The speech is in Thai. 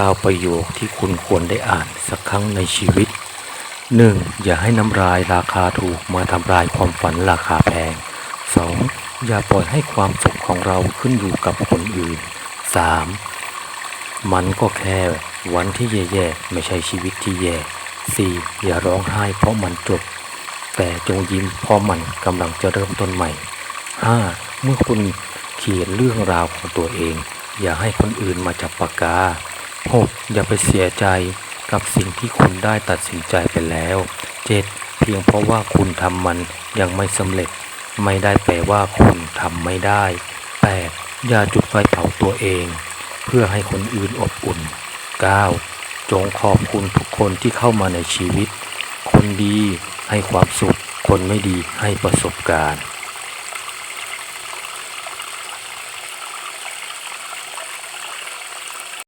9 ประโยคที่คุณควรได้อ่านสักครั้งในชีวิต 1. อย่าให้น้ำลายราคาถูกมาทำลายความฝันราคาแพง 2. อย่าปล่อยให้ความสุขของเราขึ้นอยู่กับคนอื่น 3. มันก็แค่วันที่แย่ๆ ไม่ใช่ชีวิตที่แย่ 4. อย่าร้องไห้เพราะมันจบ แต่จงยิ้มเพราะมันกำลังจะเริ่มต้นใหม่ 5. เมื่อคุณเขียนเรื่องราวของตัวเอง อย่าให้คนอื่นมาจับปากกา 6. อย่าไปเสียใจกับสิ่งที่คุณได้ตัดสินใจไปแล้ว 7. เพียงเพราะว่าคุณทำมันยังไม่สำเร็จ ไม่ได้แปลว่าคุณทำไม่ได้ 8. อย่าจุดไฟเผาตัวเอง เพื่อให้คนอื่นอบอุ่น 9. จงขอบคุณทุกคนที่เข้ามาในชีวิต คนดีให้ความสุข คนไม่ดีให้ประสบการณ์